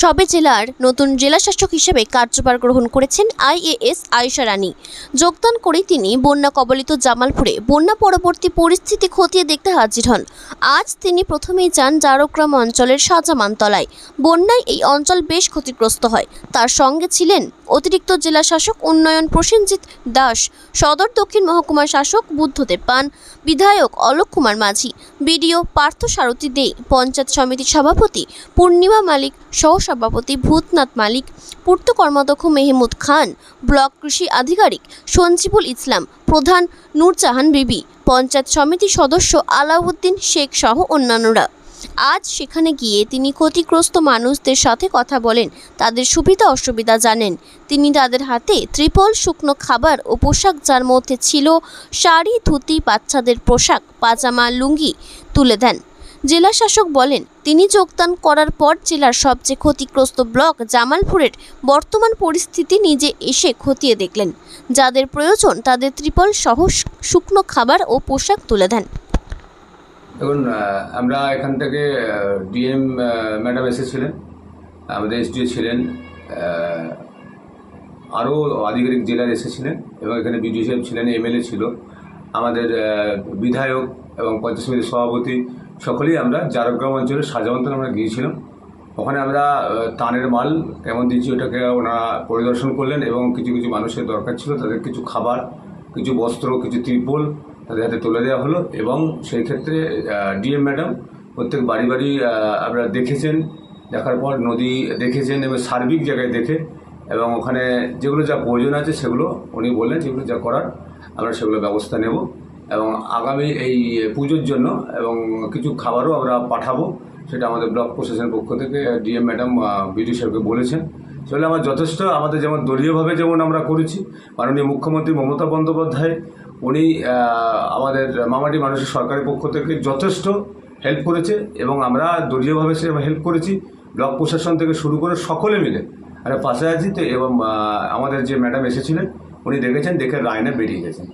সবে জেলার নতুন জেলাশাসক হিসেবে কার্যভার গ্রহণ করেছেন আইএএস আয়সা রানী। যোগদান করে তিনি বন্যা কবলিত জামালপুরে বন্যা পরবর্তী পরিস্থিতি খতিয়ে দেখতে হাজির হন। আজ তিনি প্রথমেই যান জারগ্রাম অঞ্চলের সাজামানতলায় বন্যায় এই অঞ্চল বেশ ক্ষতিগ্রস্ত হয়। তার সঙ্গে ছিলেন অতিরিক্ত জেলা শাসক উন্নয়ন প্রসেনজিৎ দাস, সদর দক্ষিণ মহকুমার শাসক বুদ্ধদেব পান, বিধায়ক অলোক কুমার মাঝি, বিডিও পার্থ সারথী দে, পঞ্চায়েত সমিতির সভাপতি পূর্ণিমা মালিক, সহসভাপতি ভূতনাথ মালিক, পূর্ত কর্মাধ্যক্ষ মেহমুদ খান, ব্লক কৃষি আধিকারিক সঞ্জীবুল ইসলাম, প্রধান নূরজাহান বিবি, পঞ্চায়েত সমিতির সদস্য আলাউদ্দিন শেখ সহ অন্যান্যরা। আজ সেখানে গিয়ে তিনি ক্ষতিগ্রস্ত মানুষদের সাথে কথা বলেন, তাদের সুবিধা অসুবিধা জানেন। তিনি তাদের হাতে ত্রিপল শুকনো খাবার ও পোশাক যার মধ্যে ছিল শাড়ি, ধুতি, বাচ্চাদের পোশাক, পাজামা, লুঙ্গি তুলে দেন। জেলা শাসক বলেন, তিনি যোগদান করার পর জেলার সবচেয়ে ক্ষতিগ্রস্ত ব্লক জামালপুরের বর্তমান পরিস্থিতি নিজে এসে খতিয়ে দেখলেন। যাদের প্রয়োজন তাদের ত্রিপল সহ শুকনো খাবার ও পোশাক তুলে দেন। দেখুন আমরা এখান থেকে ডিএম ম্যাডাম এসেছিলেন, আমাদের এসডিও ছিলেন আরও আধিকারিক জেলার এসেছিলেন এবং এখানে বিডিও সাহেব ছিলেন, এমএলএ ছিল। আমাদের বিধায়ক এবং পঞ্চায়েত সমিতির সভাপতি সকলেই আমরা জারগ্রাম অঞ্চলের সাজাবন্তন আমরা গিয়েছিলাম। ওখানে আমরা তানের মাল কেমন দিচ্ছি ওটাকে ওনারা পরিদর্শন করলেন এবং কিছু কিছু মানুষের দরকার ছিল, তাদের কিছু খাবার, কিছু বস্ত্র, কিছু ত্রিপল তাদের হাতে তুলে দেওয়া হলো এবং সেই ক্ষেত্রে ডিএম ম্যাডাম প্রত্যেক বাড়ি বাড়ি আপনারা দেখেছেন, দেখার পর নদী দেখেছেন এবং সার্বিক জায়গায় দেখে এবং ওখানে যেগুলো যা প্রয়োজন আছে সেগুলো উনি বললেন, যেগুলো যা করার আমরা সেগুলো ব্যবস্থা নেব এবং আগামী এই পুজোর জন্য এবং কিছু খাবারও আমরা পাঠাবো, সেটা আমাদের ব্লক প্রশাসনের পক্ষ থেকে ডিএম ম্যাডাম বিডিও সাহেবকে বলেছেন। সেগুলো আমার যথেষ্ট। আমাদের যেমন দলীয়ভাবে যেমন আমরা করেছি, মাননীয় মুখ্যমন্ত্রী মমতা বন্দ্যোপাধ্যায়, উনি আমাদের মামাটি মানুষের সরকারের পক্ষ থেকে যথেষ্ট হেল্প করেছে এবং আমরা দলীয়ভাবে সে হেল্প করেছি। ব্লক প্রশাসন থেকে শুরু করে সকলে মিলে। আর পাশে আছি তো, এবং আমাদের যে ম্যাডাম এসেছিলেন, উনি দেখেছেন, দেখে রায়না বেরিয়ে গেছেন।